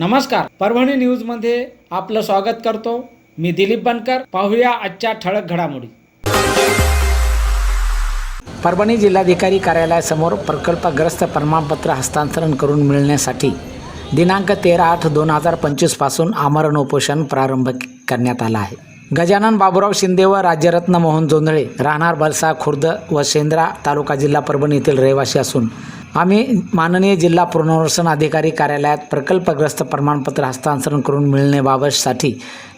नमस्कार. परभणी न्यूजमध्ये आपलं स्वागत करतो. मी दिलीप बनकर. पाहूया आजच्या ठळक घडामोडी. परभणी जिल्हाधिकारी कार्यालयासमोर प्रकल्पग्रस्त प्रमाणपत्र हस्तांतरण करून मिळण्यासाठी दिनांक तेरा आठ दोन हजार पंचवीसपासून आमरण उपोषण प्रारंभ करण्यात आला आहे. गजानन बाबुराव शिंदे व राज्यरत्न मोहन जोंधळे राहणार बलसा खुर्द व शेंद्रा तालुका जिल्हा परभणी येथील रहिवासी असून आम्ही माननीय जिल्हा पुनर्वसन अधिकारी कार्यालयात प्रकल्पग्रस्त प्रमाणपत्र हस्तांतरण करून मिळण्याबाबतसाठी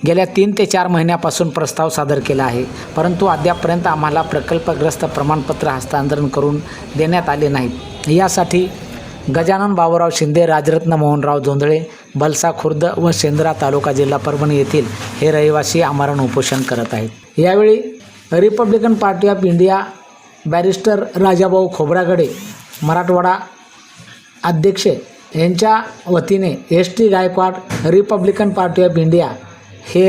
गेल्या तीन ते चार महिन्यापासून प्रस्ताव सादर केला आहे. परंतु अद्यापपर्यंत आम्हाला प्रकल्पग्रस्त प्रमाणपत्र हस्तांतरण करून देण्यात आले नाहीत यासाठी गजानन बाबूराव शिंदे राजरत्न मोहनराव जोंधळे बलसा खुर्द व शेंद्रा तालुका जिल्हा परभणी येथील हे रहिवासी आमरण उपोषण करत आहेत. यावेळी Republican party of India barrister Rajabhau Khobragade Marathwada अध्यक्ष यांच्या वतीने S T Gaikwad Republican party of India हे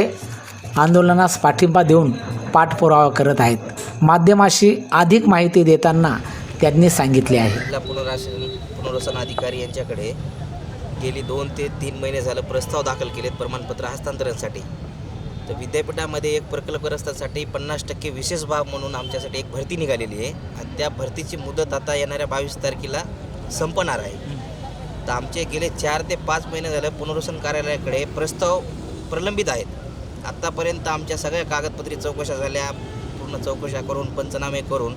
आंदोलनास पाठिंबा देऊन पाठपुरावा करत आहेत. माध्यमाशी अधिक माहिती देताना त्यांनी सांगितले आहे. जिल्हा पुनर्वसन पुनर्वसन अधिकारी यांच्याकडे गेली दोन ते तीन महिने झालं प्रस्ताव दाखल केलेत प्रमाणपत्र हस्तांतरणासाठी. तर विद्यापीठामध्ये एक प्रकल्पग्रस्तासाठी पन्नास टक्के विशेष भाव म्हणून आमच्यासाठी एक भरती निघालेली आहे. आणि त्या भरतीची मुदत आता येणाऱ्या बावीस तारखेला संपणार आहे. तर आमचे गेले चार ते पाच महिने झालं पुनर्वसन कार्यालयाकडे प्रस्ताव प्रलंबित आहेत. आत्तापर्यंत आमच्या सगळ्या कागदपत्री चौकशा झाल्या. पूर्ण चौकशा करून पंचनामे करून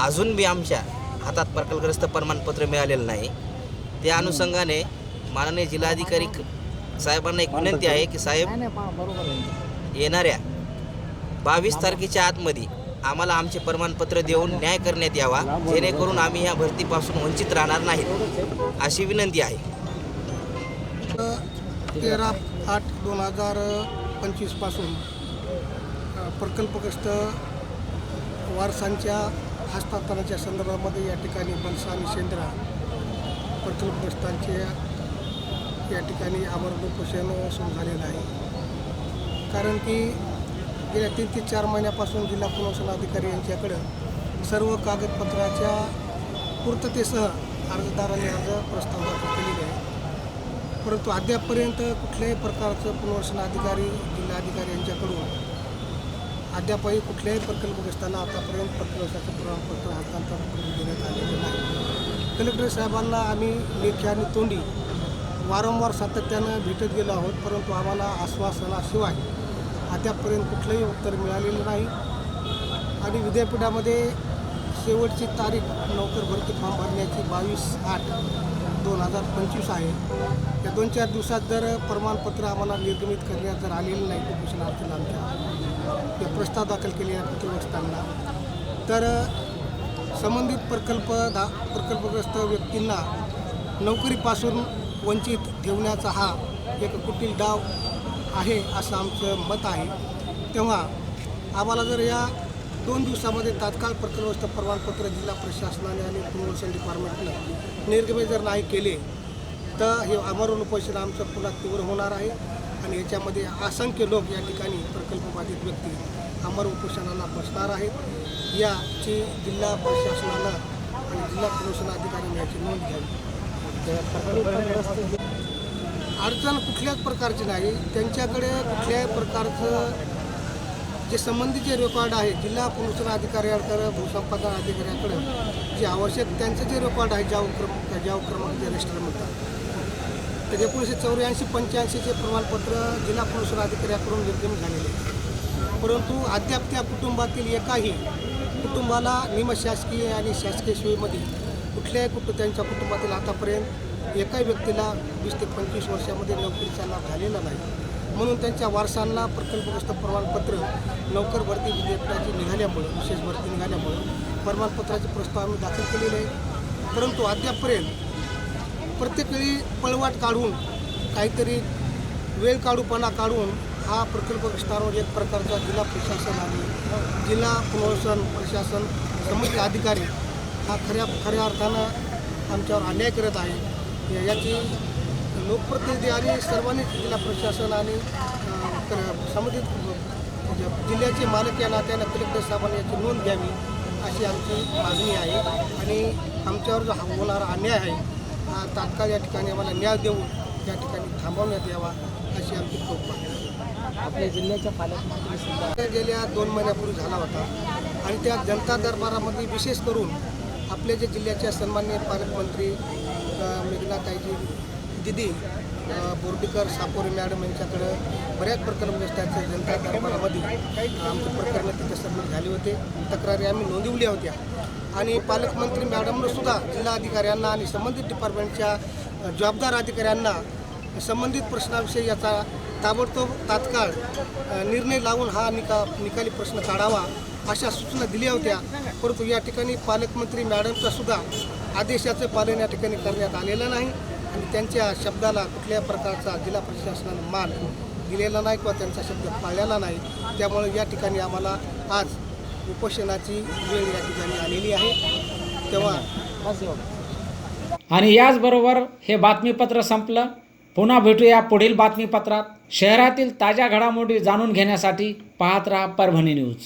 अजून बी आमच्या हातात प्रकल्पग्रस्त प्रमाणपत्र मिळालेलं नाही. त्या अनुषंगाने माननीय जिल्हाधिकारी क- साहेबांना एक विनंती आहे की साहेब येणाऱ्या बावीस तारखेच्या आतमध्ये आम्हाला आमचे प्रमाणपत्र देऊन न्याय करण्यात यावा जेणेकरून आम्ही या भरतीपासून वंचित राहणार नाहीत अशी विनंती आहे. तेरा आठ दोन हजार पंचवीसपासून प्रकल्पग्रस्त वारसांच्या हस्तांतरणाच्या संदर्भामध्ये या ठिकाणी बलसा आणि शेंद्रा प्रकल्पग्रस्तांचे या ठिकाणी आमरण उपोषण सुरू झालेलं आहे. कारण की गेल्या तीन ते चार महिन्यापासून जिल्हा पुनर्वसन अधिकारी यांच्याकडं सर्व कागदपत्राच्या पूर्ततेसह अर्जदारांनी अर्ज प्रस्ताव दाखल केलेले आहे परंतु अद्यापपर्यंत कुठल्याही प्रकारचं पुनर्वसन अधिकारी जिल्हाधिकारी यांच्याकडून अद्यापही कुठल्याही प्रकल्पग्रस्तांना आतापर्यंत प्रकल्पाचं प्रमाणपत्र हस्तांतरण करून देण्यात आलेलं नाही. कलेक्टर साहेबांना आम्ही लेखी आणि तोंडी वारंवार सातत्यानं भेटत गेलो आहोत परंतु आम्हाला आश्वासनाशिवाय अद्यापपर्यंत कुठलंही उत्तर मिळालेलं नाही. आणि विद्यापीठामध्ये शेवटची तारीख नोकर भरती फॉर्म भरण्याची बावीस आठ दोन हजार पंचवीस आहे. या दोन चार दिवसात जर प्रमाणपत्र आम्हाला निर्गमित करण्यात जर आलेलं नाही कुपोषणार्थी आमच्या ते प्रस्ताव दाखल केले आहे प्रकल्पग्रस्तांना तर संबंधित प्रकल्प दा प्रकल्पग्रस्त व्यक्तींना नोकरीपासून वंचित ठेवण्याचा हा एक कुटील डाव आहे असं आमचं मत आहे. तेव्हा आम्हाला जर या दोन दिवसामध्ये तात्काळ प्रकल्पग्रस्त प्रमाणपत्र जिल्हा प्रशासनाने आणि प्रमोशन डिपार्टमेंटनं निर्गमित जर नाही केले तर हे आमरण उपोषण आमचं पुन्हा तीव्र होणार आहे आणि याच्यामध्ये असंख्य लोक या ठिकाणी प्रकल्पबाधित व्यक्ती अमर उपोषणाला बसणार आहेत. याची जिल्हा प्रशासनानं आणि जिल्हा पुनर्वसन अधिकाऱ्यांनी याची नोंद घ्यावी. अडचण कुठल्याच प्रकारची नाही. त्यांच्याकडे कुठल्याही प्रकारचं जे संबंधित जे रेकॉर्ड आहे जिल्हा पुनर्वसन अधिकाऱ्याकडे भूसंपादन अधिकाऱ्याकडे जे आवश्यक त्यांचं जे रेकॉर्ड आहे ज्या उपक्रम ज्या क्रमांक रजिस्टर म्हणतात तर एकोणीसशे चौऱ्याऐंशी पंच्याऐंशीचे प्रमाणपत्र जिल्हा पुनर्वसन अधिकाऱ्याकडून निर्गमित झालेले आहे. परंतु अद्याप त्या कुटुंबातील एकाही कुटुंबाला निमशासकीय आणि शासकीय सेवेमध्ये कुठल्याही कुटुंब त्यांच्या कुटुंबातील आतापर्यंत एकाही व्यक्तीला वीस ते पंचवीस वर्षामध्ये नोकरीचा लाभ झालेला नाही. म्हणून त्यांच्या वारसांना प्रकल्पग्रस्त प्रमाणपत्र लवकर भरती विद्यापीठाची निघाल्यामुळं विशेष भरती निघाल्यामुळं प्रमाणपत्राचे प्रस्ताव आम्ही दाखल केलेले आहे परंतु अद्यापपर्यंत प्रत्येक वेळी पळवाट काढून काहीतरी वेळ काढूपणा काढून हा प्रकल्पग्रस्तांवर एक प्रकारचा जिल्हा प्रशासन आणि जिल्हा पुनर्वसन प्रशासन संबंधित अधिकारी हा खऱ्या खऱ्या अर्थानं आमच्यावर अन्याय करत आहे. याची लोकप्रतिनिधी आणि सर्वांनीच जिल्हा प्रशासन आणि संबंधित म्हणजे जिल्ह्याचे मालक या नात्यानं कलेक्टर साहेबांनी याची नोंद घ्यावी अशी आमची मागणी आहे. आणि आमच्यावर जो होणारा अन्याय आहे हा तात्काळ या ठिकाणी आम्हाला न्याय देऊन या ठिकाणी थांबवण्यात यावा अशी आमची खूप मागणी आहे. आपल्या जिल्ह्याच्या पालकमंत्री त्या गेल्या दोन महिन्यापूर्वी झाला होता. आणि त्या जनता दरबारामध्ये विशेष करून आपल्या जे जिल्ह्याच्या सन्मान्य पालकमंत्री मेघनाताईजी दिदी बोर्डीकर सापोरे मॅडम यांच्याकडं बऱ्याच प्रकरणग्रस्तांच्या म्हणजे जनता दरबारामध्ये आमचे प्रकरणं तिथे सबमिट झाले होते. तक्रारी आम्ही नोंदवल्या होत्या. आणि पालकमंत्री मॅडमनं सुद्धा जिल्हाधिकाऱ्यांना आणि संबंधित डिपार्टमेंटच्या जबाबदार अधिकाऱ्यांना संबंधित प्रश्नाविषयी याचा ताबडतोब तात्काळ निर्णय लावून हा निका निकाली प्रश्न काढावा. अशा सूचना दिल्या होत्या. परंतु या ठिकाणी पालकमंत्री मॅडमचा सुद्धा आदेशाचं पालन या ठिकाणी करण्यात आलेलं नाही आणि त्यांच्या शब्दाला कुठल्या प्रकारचा जिल्हा प्रशासनानं मान दिलेला नाही किंवा त्यांचा शब्द पाळलेला नाही. त्यामुळे या ठिकाणी आम्हाला आज उपोषणाची वेळ या ठिकाणी आलेली आहे. तेव्हा आणि याचबरोबर हे बातमीपत्र संपलं. पुन्हा भेटूया पुढील बातमीपत्रात. शहरातील ताज्या घडामोडी जाणून घेण्यासाठी पाहत राहा परभणी न्यूज.